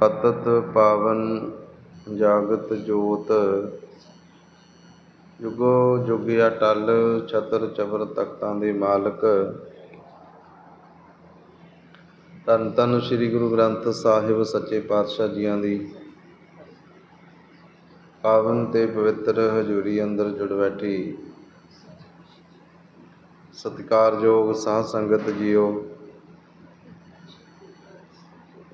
ਪਤਤ ਪਾਵਨ ਜਾਗਤ ਜੋਤ। ਜੁਗੋ ਜੁਗ ਅਟਲ ਛਤਰ ਚਬਰ ਤਖਤਾਂ ਦੇ ਮਾਲਕ। ਧੰਨ ਧੰਨ ਸ੍ਰੀ ਗੁਰੂ ਗ੍ਰੰਥ ਸਾਹਿਬ ਸੱਚੇ ਪਾਤਸ਼ਾਹ ਜੀਆਂ ਦੀ। ਪਾਵਨ ਤੇ ਪਵਿੱਤਰ ਹਜ਼ੂਰੀ ਅੰਦਰ ਜੁੜ ਬੈਠੀ। ਸਤਿਕਾਰਯੋਗ ਸਾਧ ਸੰਗਤ ਜੀਓ।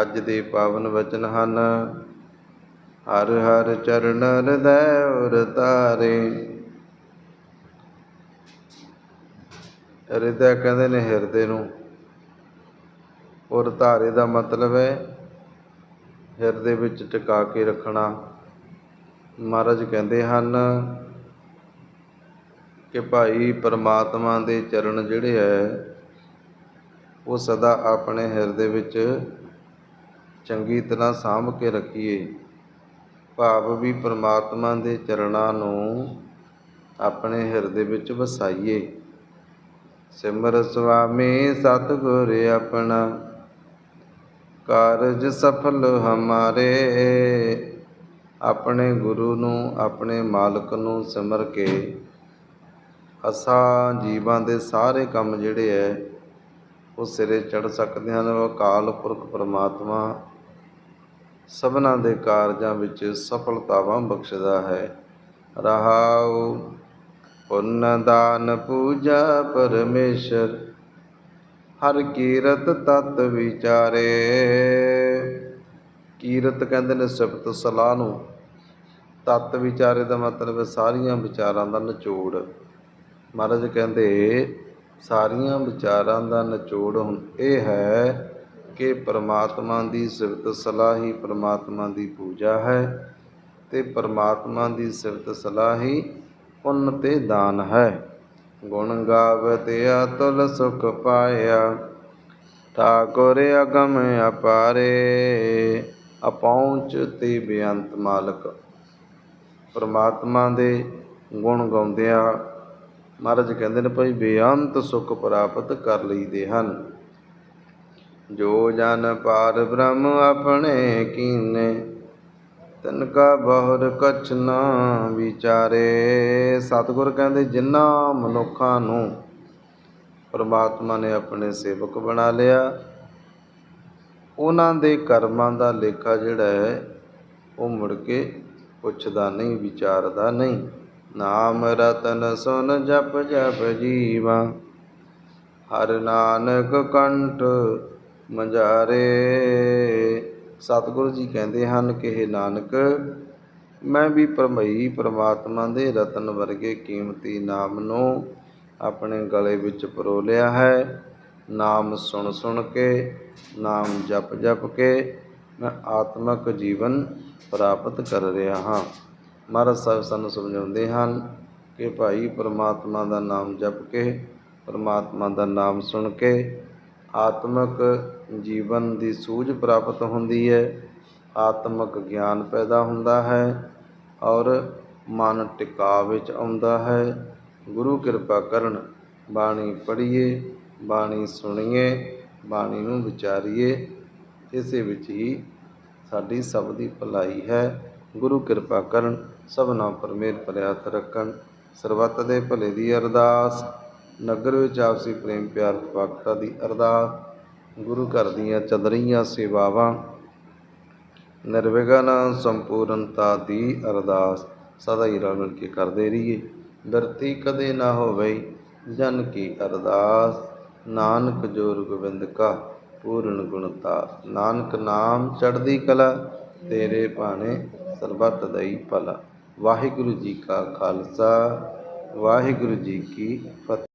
ਅੱਜ ਦੇ ਪਾਵਨ ਵਚਨ ਹਨ। ਹਰ ਹਰ ਚਰਨ ਹਿਰਦੈ ਉਰ ਤਾਰੇ। ਹਿਰਦੈ ਕਹਿੰਦੇ ਨੇ ਹਿਰਦੇ ਨੂੰ। ਔਰ ਧਾਰੇ ਦਾ ਮਤਲਬ ਹੈ ਹਿਰਦੇ ਵਿੱਚ ਟਿਕਾ ਕੇ ਰੱਖਣਾ। ਮਹਾਰਾਜ ਕਹਿੰਦੇ ਹਨ ਕਿ ਭਾਈ ਪਰਮਾਤਮਾ ਦੇ ਚਰਨ ਜਿਹੜੇ ਹੈ, ਉਹ ਸਦਾ ਆਪਣੇ ਹਿਰਦੇ ਵਿੱਚ ਚੰਗੀ ਤਰ੍ਹਾਂ ਸਾਂਭ ਕੇ ਰੱਖੀਏ। ਭਾਵ ਵੀ ਪਰਮਾਤਮਾ ਦੇ ਚਰਨਾਂ ਨੂੰ ਆਪਣੇ ਹਿਰਦੇ ਵਿੱਚ ਵਸਾਈਏ। ਸਿਮਰ ਸੁਆਮੀ, ਸਤਿਗੁਰ ਆਪਣਾ, ਕਾਰਜ ਸਫਲ ਹਮਾਰੇ। ਆਪਣੇ ਗੁਰੂ ਨੂੰ, ਆਪਣੇ ਮਾਲਕ ਨੂੰ ਸਿਮਰ ਕੇ ਅਸਾਂ ਜੀਵਾਂ ਦੇ ਸਾਰੇ ਕੰਮ ਜਿਹੜੇ ਐ, ਉਹ ਸਿਰੇ ਚੜ ਸਕਦੇ ਹਨ। ਅਕਾਲ ਪੁਰਖ ਪਰਮਾਤਮਾ ਸਭਨਾਂ ਦੇ ਕਾਰਜਾਂ ਵਿੱਚ ਸਫਲਤਾਵਾਂ ਬਖਸ਼ਦਾ ਹੈ। ਰਹਾਉ ਪੁੰਨ ਦਾਨ ਪੂਜਾ ਪਰਮੇਸ਼ਰ, ਹਰ ਕੀਰਤ ਤਤ ਵਿਚਾਰੇ। ਕੀਰਤ ਕਹਿੰਦੇ ਨੇ ਸਿਫਤ ਸਲਾਹ ਨੂੰ। ਤਤ ਵਿਚਾਰੇ ਦਾ ਮਤਲਬ ਹੈ ਸਾਰੀਆਂ ਵਿਚਾਰਾਂ ਦਾ ਨਿਚੋੜ। ਮਹਾਰਾਜ ਕਹਿੰਦੇ, ਸਾਰੀਆਂ ਵਿਚਾਰਾਂ ਦਾ ਨਿਚੋੜ ਹੁਣ ਇਹ ਹੈ ਕਿ ਪਰਮਾਤਮਾ ਦੀ ਸਿਫਤ ਸਲਾਹ ਹੀ ਪਰਮਾਤਮਾ ਦੀ ਪੂਜਾ ਹੈ ਤੇ ਪਰਮਾਤਮਾ ਦੀ ਸਿਫਤ ਸਲਾਹ ਹੀ ਪੁੰਨ ਤੇ ਦਾਨ ਹੈ। ਗੁਣ ਗਾਵਤੇ ਅਤੁਲ ਸੁਖ ਪਾਇਆ, ਠਾਕੁਰ ਅਗਮ ਅਪਾਰੇ, ਅਪਹੁੰਚ ਤੇ ਬੇਅੰਤ ਮਾਲਕ। ਪਰਮਾਤਮਾ ਦੇ ਗੁਣ ਗਾਉਂਦਿਆਂ ਮਹਾਰਾਜ ਕਹਿੰਦੇ ਨੇ ਭਾਈ, ਬੇਅੰਤ ਸੁਖ ਪ੍ਰਾਪਤ ਕਰ ਲਈਦੇ ਹਨ। ਜੋ ਜਨ ਪਾਰ ਬ੍ਰਹਮ ਆਪਣੇ ਕੀਨੇ, ਤਨ ਕਾ ਬਹੁਰ ਕਛ ਨਾ ਵਿਚਾਰੇ। ਸਤਿਗੁਰ ਕਹਿੰਦੇ, ਜਿਨ੍ਹਾਂ ਮਨੁੱਖਾਂ ਨੂੰ ਪਰਮਾਤਮਾ ਨੇ ਆਪਣੇ ਸੇਵਕ ਬਣਾ ਲਿਆ, ਉਹਨਾਂ ਦੇ ਕਰਮਾਂ ਦਾ ਲੇਖਾ ਜਿਹੜਾ ਹੈ, ਉਹ ਮੁੜ ਕੇ ਪੁੱਛਦਾ ਨਹੀਂ, ਵਿਚਾਰਦਾ ਨਹੀਂ। ਨਾਮ ਰਤਨ ਸੁਨ ਜਪ ਜਪ ਜੀਵਾ, ਹਰ ਨਾਨਕ ਕੰਠ ਮੰਜਾਰੇ। ਸਤਿਗੁਰੂ ਜੀ ਕਹਿੰਦੇ ਹਨ ਕਿ ਇਹ ਨਾਨਕ, ਮੈਂ ਵੀ ਪਰਮਈ ਪ੍ਰਮਾਤਮਾ ਦੇ ਰਤਨ ਵਰਗੇ ਕੀਮਤੀ ਨਾਮ ਨੂੰ ਆਪਣੇ ਗਲੇ ਵਿੱਚ ਪਰੋ ਲਿਆ ਹੈ। ਨਾਮ ਸੁਣ ਸੁਣ ਕੇ, ਨਾਮ ਜਪ ਜਪ ਕੇ ਮੈਂ ਆਤਮਿਕ ਜੀਵਨ ਪ੍ਰਾਪਤ ਕਰ ਰਿਹਾ ਹਾਂ। ਮਹਾਰਾਜ ਸਾਹਿਬ ਸਾਨੂੰ ਸਮਝਾਉਂਦੇ ਹਨ ਕਿ ਭਾਈ, ਪਰਮਾਤਮਾ ਦਾ ਨਾਮ ਜਪ ਕੇ, ਪਰਮਾਤਮਾ ਦਾ ਨਾਮ ਸੁਣ ਕੇ ਆਤਮਿਕ ਜੀਵਨ ਦੀ ਸੂਝ ਪ੍ਰਾਪਤ ਹੁੰਦੀ ਹੈ। ਆਤਮਿਕ ਗਿਆਨ ਪੈਦਾ ਹੁੰਦਾ ਹੈ ਔਰ ਮਨ ਟਿਕਾ ਵਿੱਚ ਆਉਂਦਾ ਹੈ। ਗੁਰੂ ਕਿਰਪਾ ਕਰਨ, ਬਾਣੀ ਪੜ੍ਹੀਏ, ਬਾਣੀ ਸੁਣੀਏ, ਬਾਣੀ ਨੂੰ ਵਿਚਾਰੀਏ, ਇਸੇ ਵਿੱਚ ਹੀ ਸਾਡੀ ਸਭ ਦੀ ਭਲਾਈ ਹੈ। ਗੁਰੂ ਕਿਰਪਾ ਕਰਨ, ਸਭਨਾ ਪਰ ਮਿਹਰ ਭਰਿਆ ਰੱਖਣ, ਸਰਬੱਤ ਦੇ ਭਲੇ ਦੀ ਅਰਦਾਸ। ਨਗਰ ਵਿੱਚ ਆਪਸੀ ਪ੍ਰੇਮ ਪਿਆਰ ਵਕਤਾ ਦੀ ਅਰਦਾਸ, ਗੁਰੂ ਘਰ ਦੀਆਂ ਚੱਲ ਰਹੀਆਂ ਸੇਵਾਵਾਂ, ਨਿਰਵਿਘਨ ਸੰਪੂਰਨਤਾ ਦੀ ਅਰਦਾਸ ਸਦਾ ਹੀ ਰਲ ਮਿਲ ਕੇ ਕਰਦੇ ਰਹੀਏ। ਦਰਤੀ ਕਦੇ ਨਾ ਹੋਵੇ ਜਨ ਕੀ ਅਰਦਾਸ, ਨਾਨਕ ਜੋਰ ਗੋਬਿੰਦ ਕਾ ਪੂਰਨ ਗੁਣਤਾ ਨਾਨਕ ਨਾਮ ਚੜ੍ਹਦੀ ਕਲਾ, ਤੇਰੇ ਭਾਣੇ ਸਰਬੱਤ ਦਈ ਭਲਾ। ਵਾਹਿਗੁਰੂ ਜੀ ਕਾ ਖਾਲਸਾ, ਵਾਹਿਗੁਰੂ ਜੀ ਕੀ ਫਤਿਹ।